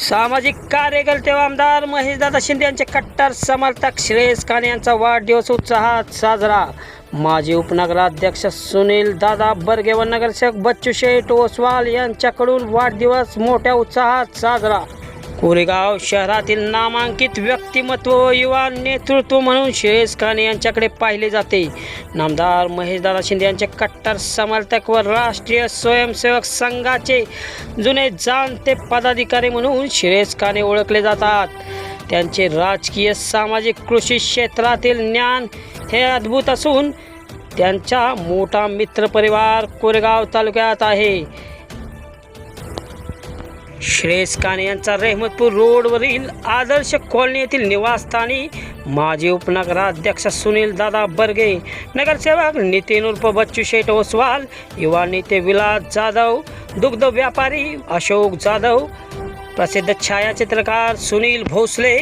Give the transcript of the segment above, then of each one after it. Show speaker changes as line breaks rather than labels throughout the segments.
सामाजिक कार्यकर्ते आमदार महेशदादा शिंदे यांचे कट्टर समर्थक श्रेयस खान यांचा वाढदिवस उत्साहात साजरा. माजी उपनगराध्यक्ष सुनील दादा बर्गे व नगरसेवक बच्चू शेठ ओसवाल यांच्याकडून वाढदिवस मोठ्या उत्साहात साजरा. कोरेगाव शहरातील नामांकित व्यक्तिमत्व युवा नेतृत्व म्हणून श्रेयस खान यांच्याकडे पाहिले जाते. नामदार महेशदादा शिंदे यांचे कट्टर समर्थक व राष्ट्रीय स्वयंसेवक संघाचे जुने जाणते पदाधिकारी म्हणून श्रेयस खाने ओळखले जातात. त्यांचे राजकीय सामाजिक कृषी क्षेत्रातील ज्ञान हे अद्भुत असून त्यांचा मोठा मित्रपरिवार कोरेगाव तालुक्यात आहे. श्रेयस काने यांचा रेहमतपूर रोडवरील आदर्श कॉलनी येथील निवासस्थानी माजी उपनगराध्यक्ष सुनील दादा बर्गे नगरसेवक नितीन उर्फ बच्चू शेठ ओसवाल युवा नेते विलास जाधव दुग्ध व्यापारी अशोक जाधव प्रसिद्ध छायाचित्रकार सुनील भोसले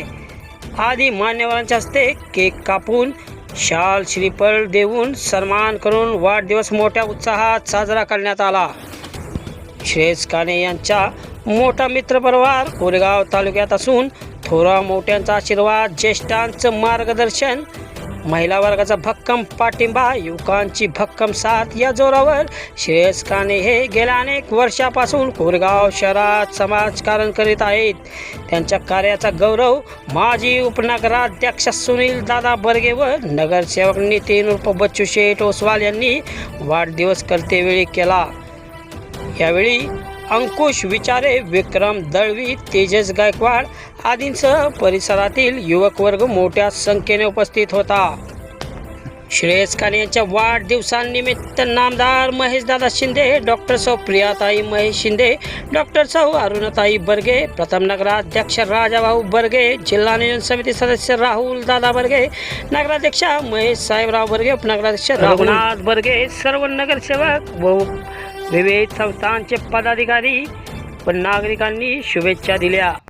आदी मान्यवरांच्या हस्ते केक कापून शाल श्रीफळ देऊन सन्मान करून वाढदिवस मोठ्या उत्साहात साजरा करण्यात आला. श्रेयस काने यांच्या मोठा मित्रपरिवार कोरेगाव तालुक्यात असून थोरा मोठ्यांचा आशीर्वाद ज्येष्ठांचं मार्गदर्शन महिला वर्गाचा भक्कम पाठिंबा युवकांची भक्कम साथ या जोरावर श्रेयस काने हे गेल्या अनेक वर्षापासून कोरगाव शहरात समाजकारण करीत आहेत. त्यांच्या कार्याचा गौरव माजी उपनगराध्यक्ष सुनील दादा बर्गे व नगरसेवक नितीन उर्फ बच्चू शेठ ओसवाल यांनी वाढदिवस करतेवेळी केला. यावेळी अंकुश विचारे विक्रम दळवी तेजस गायकवाड आदींसह परिसरातील युवक वर्ग मोठ्या संख्येने उपस्थित होता. श्रेयस खान यांच्या वाढदिवसानिमित्त नामदार महेशदादा शिंदे डॉक्टर सौ प्रियाताई महेश शिंदे डॉक्टर सौ अरुणताई बर्गे प्रथम नगराध्यक्ष राजाभाऊ बर्गे जिल्हा नियोजन समिती सदस्य राहुल दादा बर्गे नगराध्यक्ष महेश साहेबराव बर्गे उपनगराध्यक्ष रघुनाथ बर्गे सर्व नगरसेवक व विविध संस्थांचे पदाधिकारी व नागरिकांनी शुभेच्छा दिल्या.